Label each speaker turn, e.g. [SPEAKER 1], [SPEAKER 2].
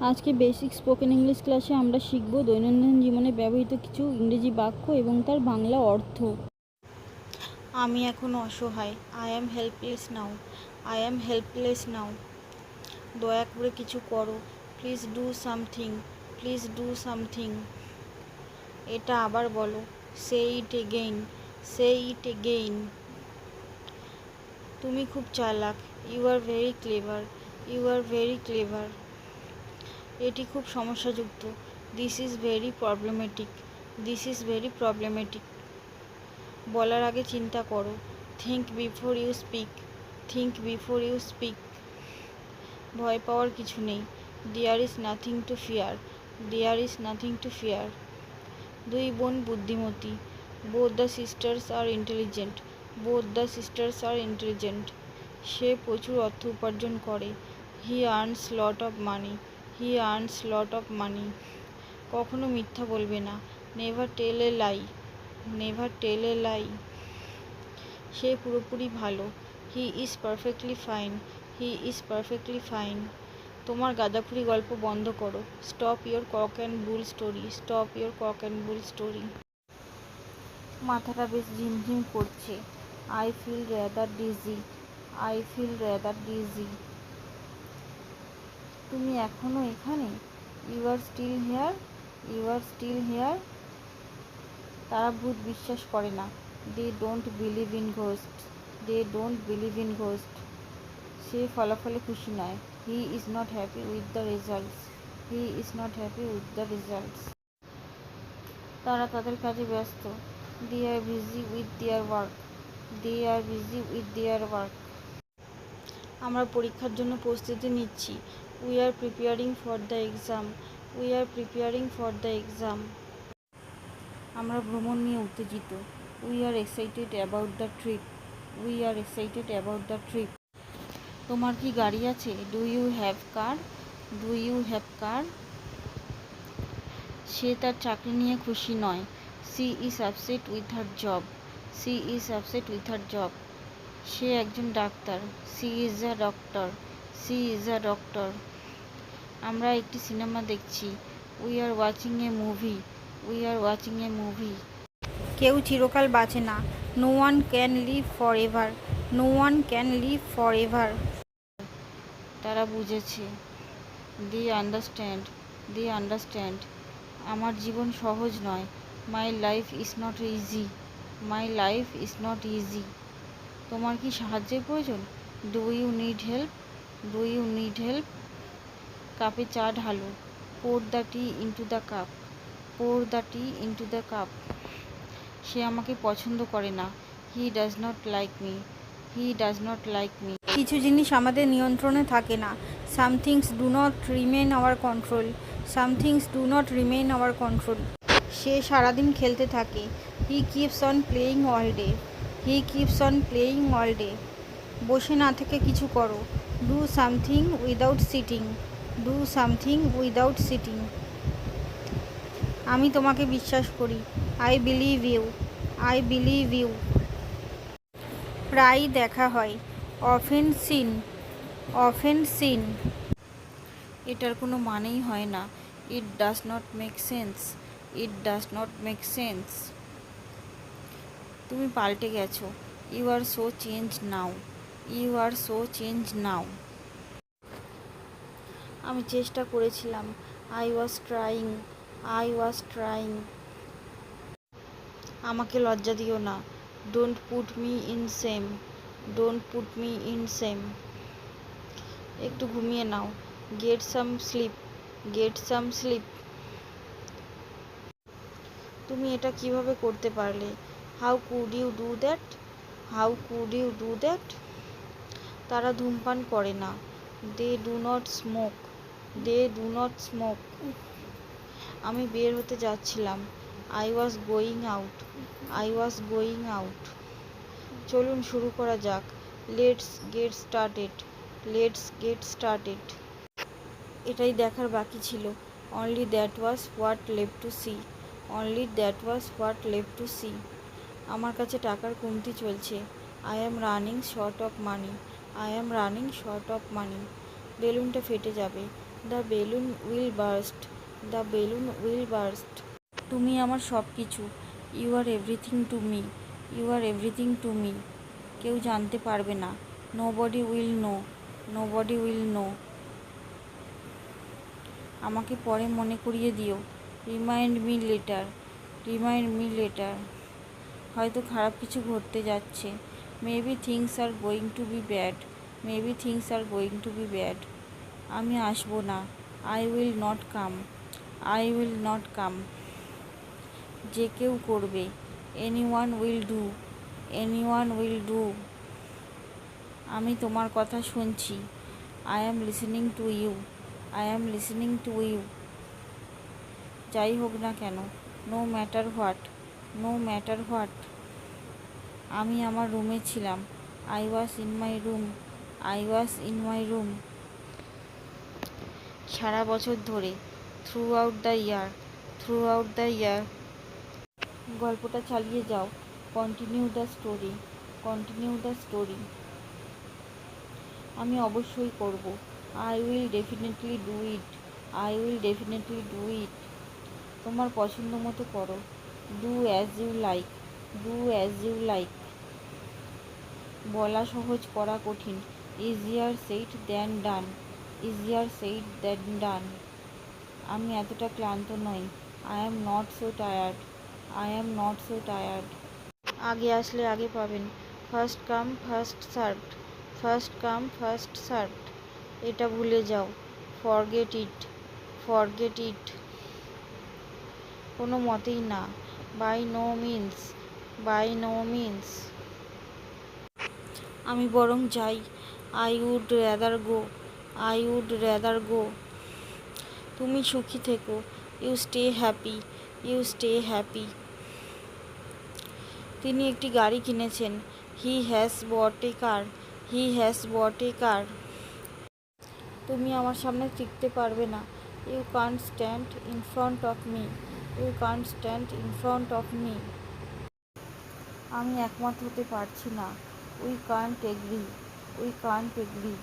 [SPEAKER 1] আজকে basic spoken English ক্লাসে আমরা শিখব দৈনন্দিন জীবনে ব্যবহৃত কিছু ইংরেজি বাক্য এবং তার বাংলা অর্থ। আমি এখন অসহায়। I am helpless now I am helpless now দয়া করে কিছু করো। Please do something please do something এটা আবার বলো। সে ইট এগেইন সে ইট এগেইন তুমি খুব চালাক। You are very clever you are very clever এটি খুব সমস্যাযুক্ত। This is very problematic this is very problematic বলার আগে চিন্তা করো। Think before you speak think before you speak ভয় পাওয়ার কিছু নেই। There is nothing to fear there is nothing to fear দুই বোন বুদ্ধিমতী। Both the sisters are intelligent both the sisters are intelligent সে প্রচুর অর্থ উপার্জন করে। He earns lot of money he earns lot of money কখনো মিথ্যা বলবে না। Never tell a lie never tell a lie সে পুরোপুরি ভালো। He is perfectly fine he is perfectly fine তোমার গাঁদাখুরি গল্প বন্ধ করো। Stop your cock and bull story stop your cock and bull story মাথাটা বেশ ঝিমঝিম করছে। I feel rather dizzy I feel rather dizzy তুমি এখনও এখানে? You are still here you are still here তারা ভূত বিশ্বাস করে না। They don't believe in ghost they don't believe in ghost সে ফলাফলে খুশি নয়। He is not happy with the results he is not happy with the results তারা তাদের কাজে ব্যস্ত। They are busy with their work they are busy with their work আমরা পরীক্ষার জন্য প্রস্তুতি নিচ্ছি। We are preparing for the exam we are preparing for the exam আমরা ভ্রমণ নিয়ে উত্তেজিত। We are excited about the trip we are excited about the trip তোমার কি গাড়ি আছে? Do you have car do you have car সে তার চাকরি নিয়ে খুশি নয়। She is upset with her job she is upset with her job সে একজন doctor. She is a doctor she is a doctor. আমরা একটি সিনেমা দেখছি। We are watching a movie. We are watching a movie. কেউ চিরকাল বাঁচে না। No one can live forever no one can live forever তারা বুঝেছে। They understand. They understand. আমার জীবন সহজ নয়। My life is not easy. My life is not easy. তোমার কি সাহায্যের প্রয়োজন? Do you need help? Do you need help কাপে চা ঢালো, pour the tea into the cup pour the tea into the cup সে আমাকে পছন্দ করে না। He does not like me he does not like me কিছু জিনিস আমাদের নিয়ন্ত্রণে থাকে না। Some things do not remain our control some things do not remain our control সে সারাদিন খেলতে থাকে। He keeps on playing all day he keeps on playing all day বসে না থেকে কিছু করো। Do something without sitting do something without sitting আমি তোমাকে বিশ্বাস করি। I believe you I believe you প্রায় দেখা হয়। অফেন সিন অফেন সিন এটার কোনো মানেই হয় না। It does not make sense it does not make sense তুমি পাল্টে গেছো। You are so change now you are so change now আমি চেষ্টা করেছিলাম। I was trying I was trying আমাকে লজ্জা দিও না। Don't put me in shame don't put me in shame একটু ঘুমিয়ে নাও। Get some sleep get some sleep তুমি এটা কীভাবে করতে পারলে? How could you do that how could you do that তারা ধূমপান করে না। They do not smoke, they do not smoke. আমি বের হতে যাচ্ছিলাম। I was going out, I was going out. চলুন শুরু করা যাক। Let's get started, let's get started. এটাই দেখার বাকি ছিল। Only that was what Lev two C, only that was what Lev two C. আমার কাছে টাকার কমতি চলছে। I am running short of money. I am running short of money বেলুনটা ফেটে যাবে। The balloon will burst the balloon will burst তুমি আমার সব কিছু you are everything to me you are everything to me কেউ জানতে পারবে না। Nobody will know nobody will know আমাকে পরে মনে করিয়ে দিও। Remind me later remind me later হয়তো খারাপ কিছু ঘটতে যাচ্ছে। Maybe things are going to be bad maybe things are going to be bad আমি আসব না। I will not come I will not come যে কেউ করবে। Anyone will do anyone will do আমি তোমার কথা শুনছি। I am listening to you I am listening to you যাই হোক না কেন। No matter what no matter what আমি আমার রুমে ছিলাম। I was in my room I was in my room সারা বছর ধরে throughout the year throughout the year গল্পটা চালিয়ে যাও। Continue the story continue the story আমি অবশ্যই করব। I will definitely do it I will definitely do it তোমার পছন্দ মতো করো। Do as you like do as you like বলা সহজ করা কঠিন। Easier said than done easier said than done আমি এতটা ক্লান্ত নই। I am not so tired I am not so tired আগে আসলে আগে পাবেন। First come first served first come first served এটা ভুলে যাও। ফরগেট ইট ফরগেট ইট কোনো মতেই না। By no means by no means আমি বরং যাই। I would rather go I would rather go তুমি সুখী থেকো। You stay happy you stay happy তিনি একটি গাড়ি কিনেছেন। He has bot A car he has বট এ কার তুমি আমার সামনে টিকতে পারবে না। You can't stand in front of me you can't stand in front of me আমি একমত হতে পারছি না। We can't agree we can't agree.